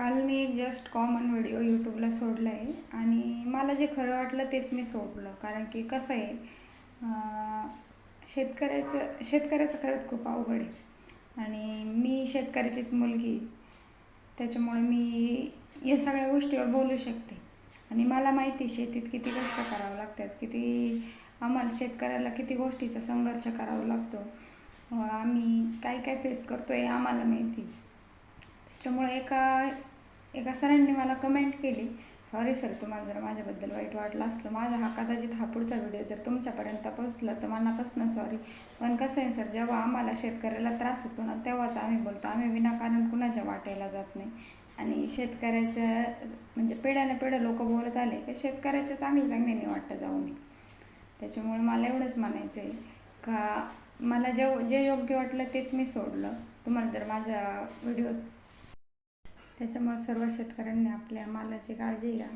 काल मी एक just common video यूट्यूबला सोडला आहे आणि मला जे खरं वाटलं तेच मी सोडलं. कारण की कसं आहे शेतकऱ्याचं शेतकऱ्याचं खरंच खूप अवघड आहे. आणि मी शेतकऱ्याचीच मुलगी त्याच्यामुळे मी या सगळ्या गोष्टीवर बोलू शकते. आणि मला माहिती शेतीत किती कष्ट करावं लागतात. किती आम्हाला शेतकऱ्याला किती गोष्टीचा संघर्ष करावा लागतो. आम्ही काय काय फेस करतो आहे आम्हाला माहिती त्याच्यामुळे एका एका सरांनी मला कमेंट केली सॉरी सर तुम्हाला जर माझ्याबद्दल वाईट वाटलं असलं माझा हा कदाचित हा पुढचा व्हिडिओ जर तुमच्यापर्यंत पोचला तर मनापासून सॉरी पण कसं आहे सर जेव्हा आम्हाला शेतकऱ्याला त्रास होतो ना तेव्हाच आम्ही बोलतो आम्ही विनाकारण कुणाच्या वाटेला जात नाही. आणि शेतकऱ्याच्या म्हणजे पिढ्याने पिढ्या लोक बोलत आले की शेतकऱ्याच्या चांगले चांगल्याने वाटतं जाऊ नये. त्याच्यामुळे मला एवढंच म्हणायचं आहे का मला जे जे योग्य वाटलं तेच मी सोडलं. तुम्हाला जर माझा व्हिडिओ त्याच्यामुळे सर्व शेतकऱ्यांनी आपल्या मालाची काळजी घ्या.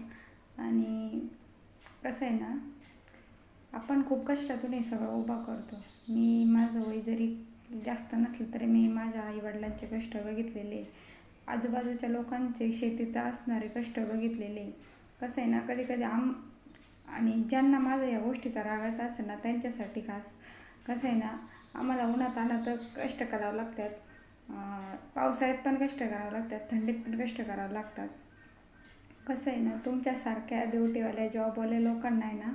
आणि कसं आहे ना आपण खूप कष्टातून हे सगळं उभा करतो. मी माझं वय जरी जास्त नसलं तरी मी माझ्या आईवडिलांचे कष्ट बघितलेले. आजूबाजूच्या लोकांचे शेतीत असणारे कष्ट बघितलेले. कसं आहे ना कधी कधी आम आणि ज्यांना माझं या गोष्टीचा रागायचा असेल ना त्यांच्यासाठी खास. कसं आहे ना आम्हाला उन्हात आला तर कष्ट करावं लागतात. पावसाळ्यात पण कष्ट करावं लागतात थंडीत पण कष्ट करावं लागतात. कसं आहे ना तुमच्यासारख्या ड्युटीवाल्या जॉबवाल्या लोकांना आहे ना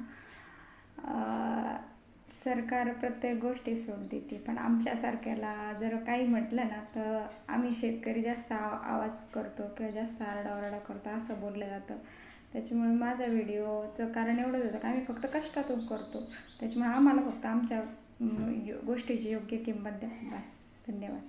सरकार प्रत्येक गोष्टी सूट देते. पण आमच्यासारख्याला जर काही म्हटलं ना तर आम्ही शेतकरी जास्त आव आवाज करतो किंवा जास्त आरडाओरडा करतो असं बोललं जातं. त्याच्यामुळे माझा व्हिडिओचं कारण एवढंच होतं की आम्ही फक्त कष्टातून करतो. त्याच्यामुळे आम्हाला फक्त आमच्या यो- गोष्टीची योग्य किंमत द्या. बस. धन्यवाद.